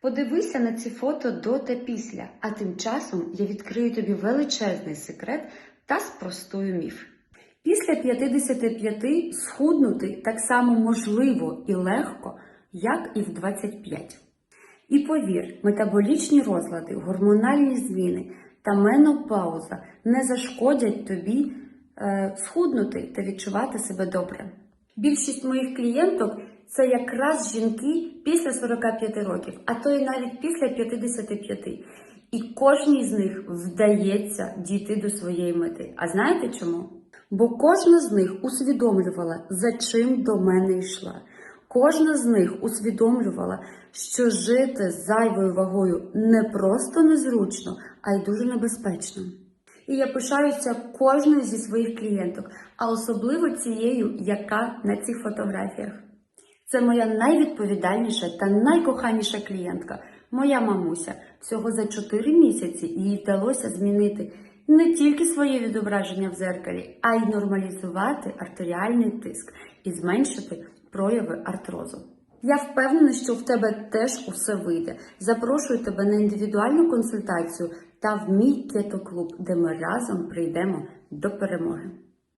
Подивися на ці фото до та після, а тим часом я відкрию тобі величезний секрет та спростую міф. Після 55 схуднути так само можливо і легко, як і в 25. І повір, метаболічні розлади, гормональні зміни та менопауза не зашкодять тобі е, схуднути та відчувати себе добре. Більшість моїх клієнток це якраз жінки після 45 років, а то й навіть після 55. І кожній з них вдається дійти до своєї мети. А знаєте чому? Бо кожна з них усвідомлювала, за чим до мене йшла. Кожна з них усвідомлювала, що жити з зайвою вагою не просто незручно, а й дуже небезпечно. І я пишаюся кожною зі своїх клієнток, а особливо цією, яка на цих фотографіях. Це моя найвідповідальніша та найкоханіша клієнтка, моя мамуся. Всього за 4 місяці їй вдалося змінити не тільки своє відображення в зеркалі, а й нормалізувати артеріальний тиск і зменшити прояви артрозу. Я впевнена, що в тебе теж усе вийде. Запрошую тебе на індивідуальну консультацію та в мій кето-клуб, де ми разом прийдемо до перемоги.